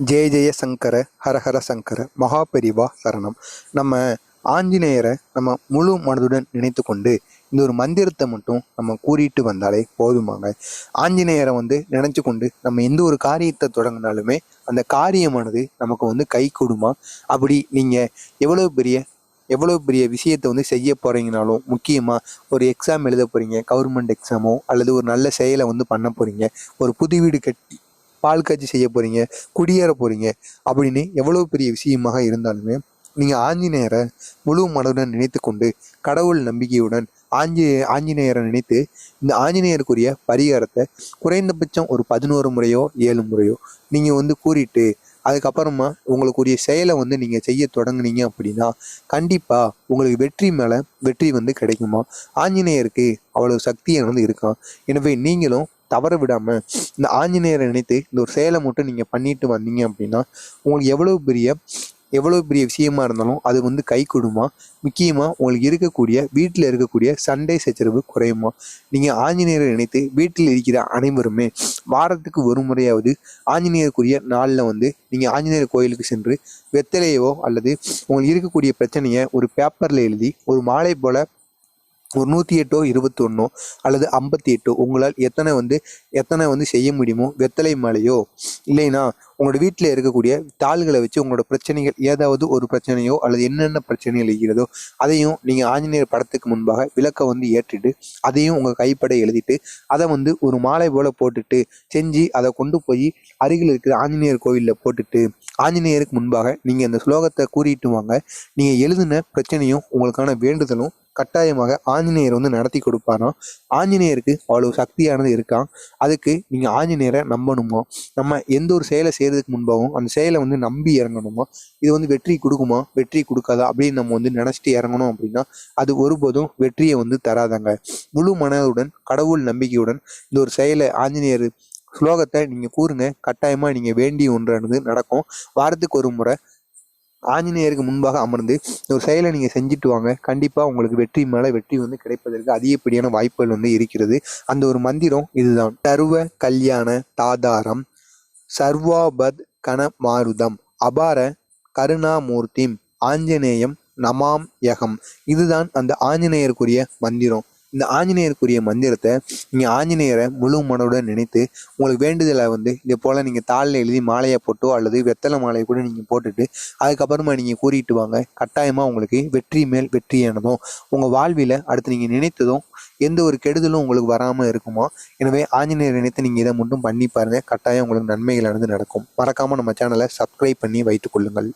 ஜெய ஜெய சங்கர ஹரஹர சங்கர மகாபெரிவா சரணம். நம்ம ஆஞ்சநேயரை நம்ம முழு மனதுடன் நினைத்து கொண்டு இந்த ஒரு மந்திரத்தை மட்டும் நம்ம கூறிட்டு வந்தாலே போதுமாங்க. ஆஞ்சநேயரை வந்து நினைச்சு கொண்டு நம்ம எந்த ஒரு காரியத்தை தொடங்கினாலுமே அந்த காரியமானது நமக்கு வந்து கை கொடுமா? அப்படி நீங்கள் எவ்வளோ பெரிய எவ்வளோ பெரிய விஷயத்தை வந்து செய்ய போகிறீங்கனாலும் முக்கியமாக ஒரு எக்ஸாம் எழுத போகிறீங்க கவர்மெண்ட் எக்ஸாமோ அல்லது ஒரு நல்ல செயலை வந்து பண்ண போகிறீங்க ஒரு புது வீடு கட்டி பால் காட்சி செய்ய போகிறீங்க குடியேற போகிறீங்க அப்படின்னு எவ்வளோ பெரிய விஷயமாக இருந்தாலுமே நீங்கள் ஆஞ்சநேயரை முழு மனதுடன் நினைத்து கொண்டு கடவுள் நம்பிக்கையுடன் ஆஞ்சி ஆஞ்சநேயரை நினைத்து இந்த ஆஞ்சநேயருக்குரிய பரிகாரத்தை குறைந்தபட்சம் ஒரு பதினோரு முறையோ ஏழு முறையோ நீங்கள் வந்து கூறிட்டு அதுக்கப்புறமா உங்களுக்குரிய செயலை வந்து நீங்கள் செய்ய தொடங்குனீங்க அப்படின்னா கண்டிப்பாக உங்களுக்கு வெற்றி மேலே வெற்றி வந்து கிடைக்குமா? ஆஞ்சநேயருக்கு அவ்வளவு சக்தியானது இருக்கான் எனவே நீங்களும் தவற விடாமல் இந்த ஆஞ்சநேயரை நினைத்து இந்த ஒரு செயலை மட்டும் நீங்கள் பண்ணிட்டு வந்தீங்க அப்படின்னா உங்களுக்கு எவ்வளோ பெரிய எவ்வளோ பெரிய விஷயமா இருந்தாலும் அது வந்து கை கொடுமா? முக்கியமாக உங்களுக்கு இருக்கக்கூடிய வீட்டில் இருக்கக்கூடிய சண்டை சச்சரவு குறையுமா? நீங்கள் ஆஞ்சநேயரை நினைத்து வீட்டில் இருக்கிற அனைவருமே வாரத்துக்கு ஒரு முறையாவது ஆஞ்சநேயருக்குரிய நாளில் வந்து நீங்கள் ஆஞ்சநேயர் கோயிலுக்கு சென்று வெத்தலையோ அல்லது உங்களுக்கு இருக்கக்கூடிய பிரச்சனையை ஒரு பேப்பரில் எழுதி ஒரு மாலை போல் ஒரு நூற்றி எட்டோ இருபத்தொன்னோ அல்லது ஐம்பத்தி எட்டோ உங்களால் எத்தனை வந்து எத்தனை வந்து செய்ய முடியுமோ வெத்தலை மாலையோ இல்லைன்னா உங்களோட வீட்டில் இருக்கக்கூடிய தாள்களை வச்சு உங்களோட பிரச்சனைகள் ஏதாவது ஒரு பிரச்சனையோ அல்லது என்னென்ன பிரச்சனைகள் இருக்கிறதோ அதையும் நீங்கள் ஆஞ்சநேயர் படத்துக்கு முன்பாக விளக்க வந்து ஏற்றிட்டு அதையும் உங்கள் கைப்பட எழுதிட்டு அதை வந்து ஒரு மாலை போல் போட்டுட்டு செஞ்சு அதை கொண்டு போய் அருகில் இருக்கிற ஆஞ்சநேயர் கோவிலில் போட்டுட்டு ஆஞ்சநேயருக்கு முன்பாக நீங்கள் அந்த ஸ்லோகத்தை கூறிட்டு வாங்க. நீங்கள் எழுதின பிரச்சனையும் உங்களுக்கான வேண்டுதலும் கட்டாயமாக ஆஞ்சநேயர் வந்து நடத்தி கொடுப்பாராம். ஆஞ்சநேயருக்கு அவ்வளவு சக்தியானது இருக்கான் அதுக்கு நீங்கள் ஆஞ்சநேயரை நம்பணுமோ நம்ம எந்த ஒரு செயலை செய்கிறதுக்கு முன்பாகவும் அந்த செயலை வந்து நம்பி இறங்கணுமோ இது வந்து வெற்றி கொடுக்குமா வெற்றி கொடுக்காதா அப்படின்னு நம்ம வந்து நினச்சிட்டு இறங்கணும் அப்படின்னா அது ஒருபோதும் வெற்றியை வந்து தராதாங்க. முழு மனதுடன் கடவுள் நம்பிக்கையுடன் இந்த ஒரு செயலை ஆஞ்சநேயர் ஸ்லோகத்தை நீங்கள் கூறுங்க. கட்டாயமாக நீங்கள் வேண்டிய ஒன்றானது நடக்கும். வாரத்துக்கு ஒரு முறை ஆஞ்சநேயருக்கு முன்பாக அமர்ந்து ஒரு செயலை நீங்கள் செஞ்சுட்டு வாங்க. கண்டிப்பாக உங்களுக்கு வெற்றி மேலே வெற்றி வந்து கிடைப்பதற்கு அதிகப்படியான வாய்ப்புகள் வந்து இருக்கிறது. அந்த ஒரு மந்திரம் இதுதான். சர்வ கல்யாண தாதாரம் சர்வாபத் கன மாருதம் அபார கருணாமூர்த்திம் ஆஞ்சநேயம் நமாம் யகம். இதுதான் அந்த ஆஞ்சநேயருக்குரிய மந்திரம். இந்த ஆஞ்சநேயருக்குரிய மந்திரத்தை நீங்கள் ஆஞ்சநேயரை முழு மனதுடன் நினைத்து உங்களுக்கு வேண்டுதலை வந்து இது போல் நீங்கள் தாளில் எழுதி மாலையை போட்டோ அல்லது வெத்தலை மாலையை கூட நீங்கள் போட்டுட்டு அதுக்கப்புறமா நீங்கள் கூறிட்டு வாங்க. கட்டாயமாக உங்களுக்கு வெற்றி மேல் வெற்றியானதும் உங்கள் வாழ்வில் அடுத்து நீங்கள் நினைத்ததும் எந்த ஒரு கெடுதலும் உங்களுக்கு வராமல் இருக்குமா? எனவே ஆஞ்சநேயர் நினைத்து நீங்கள் இதை மட்டும் பண்ணி பாருங்கள் கட்டாயம் உங்களுக்கு நன்மைகளானது நடக்கும். மறக்காமல் நம்ம சேனலை சப்ஸ்கிரைப் பண்ணி வைத்துக் கொள்ளுங்கள்.